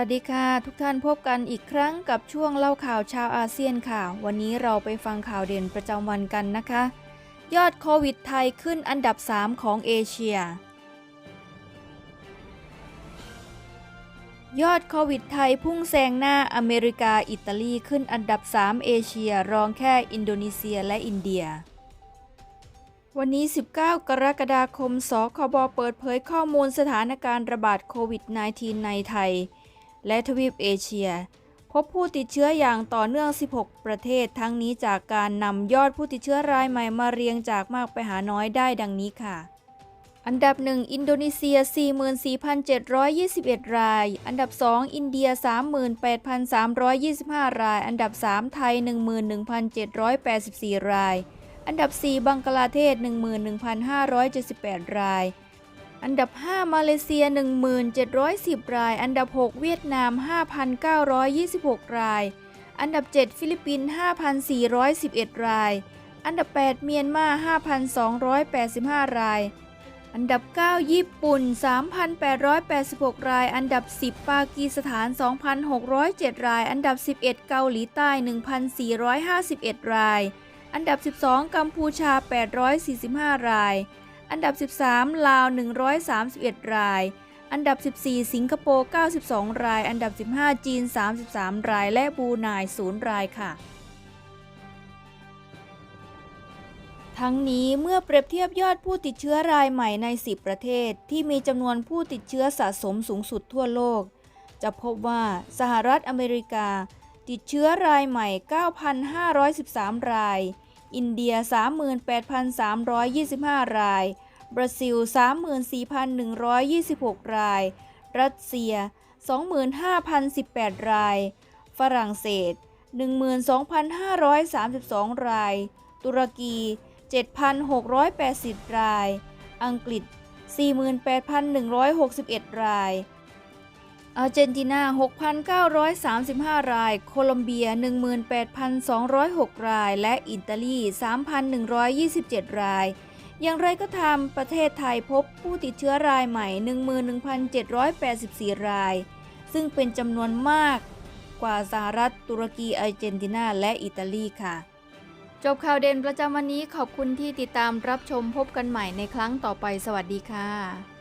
วัสดีค่ะทุกท่านพบกันอีกครั้งกับช่วงเล่าข่าวชาวอาเซียนค่ะ วันนี้เราไปฟังข่าวเด่นประจำวันกันนะคะ ยอดโควิดไทยขึ้นอันดับ 3 ของเอเชีย ยอดโควิดไทยพุ่งแซงหน้าอเมริกาอิตาลีขึ้นอันดับ 3 เอเชีย รองแค่อินโดนีเซียและอินเดียวันนี้ 19 กรกฎาคม สคบ เปิดเผยข้อมูลสถานการณ์ระบาดโควิด -19 ในไทย และทวีปเอเชีย พบผู้ติดเชื้ออย่างต่อเนื่อง 16 ประเทศ ทั้งนี้จากการนำยอดผู้ติดเชื้อรายใหม่มาเรียงจากมากไปหาน้อยได้ดังนี้ค่ะอันดับ 1 อินโดนีเซีย 44,721 ราย อันดับ 2 อินเดีย 38,325 ราย อันดับ 3 ไทย 11,784 ราย อันดับ 4 บังกลาเทศ 11,578 ราย อันดับ 5 มาเลเซีย 1710 ราย อันดับ 6 เวียดนาม 5,926 ราย อันดับ 7 ฟิลิปปินส์5,411 ราย อันดับ 8 เมียนมา 5,285 ราย อันดับ 9 ญี่ปุ่น 3,886 ราย อันดับ 10 ปากีสถาน 2,607 ราย อันดับ 11 เกาหลีใต้ 1,451 ราย อันดับ 12 กัมพูชา 845 ราย อันดับ 13 ลาว 131 ราย อันดับ 14 สิงคโปร์ 92 ราย อันดับ 15 จีน 33 ราย และบรูไน0รายค่ะ ทั้งนี้เมื่อเปรียบเทียบยอดผู้ติดเชื้อรายใหม่ใน 10 ประเทศ ที่มีจำนวนผู้ติดเชื้อสะสมสูงสุดทั่วโลก จะพบว่าสหรัฐอเมริกา ติดเชื้อรายใหม่ 9,513 ราย อินเดีย 38,325 ราย บราซิล 34,126 ราย รัสเซีย 25,018 ราย ฝรั่งเศส 12,532 ราย ตุรกี 7,680 ราย อังกฤษ 48,161 ราย อาร์เจนตินา 6,935 ราย โคลอมเบีย 18,206 ราย และอิตาลี 3,127 ราย อย่างไรก็ตามประเทศไทยพบผู้ติดเชื้อรายใหม่ 11,784 ราย ซึ่งเป็นจำนวนมากกว่าสหรัฐ ตุรกีอาร์เจนตินา และอิตาลีค่ะ จบข่าวเด่นประจำวันนี้ขอบคุณที่ติดตามรับชมพบกันใหม่ในครั้งต่อไปสวัสดีค่ะ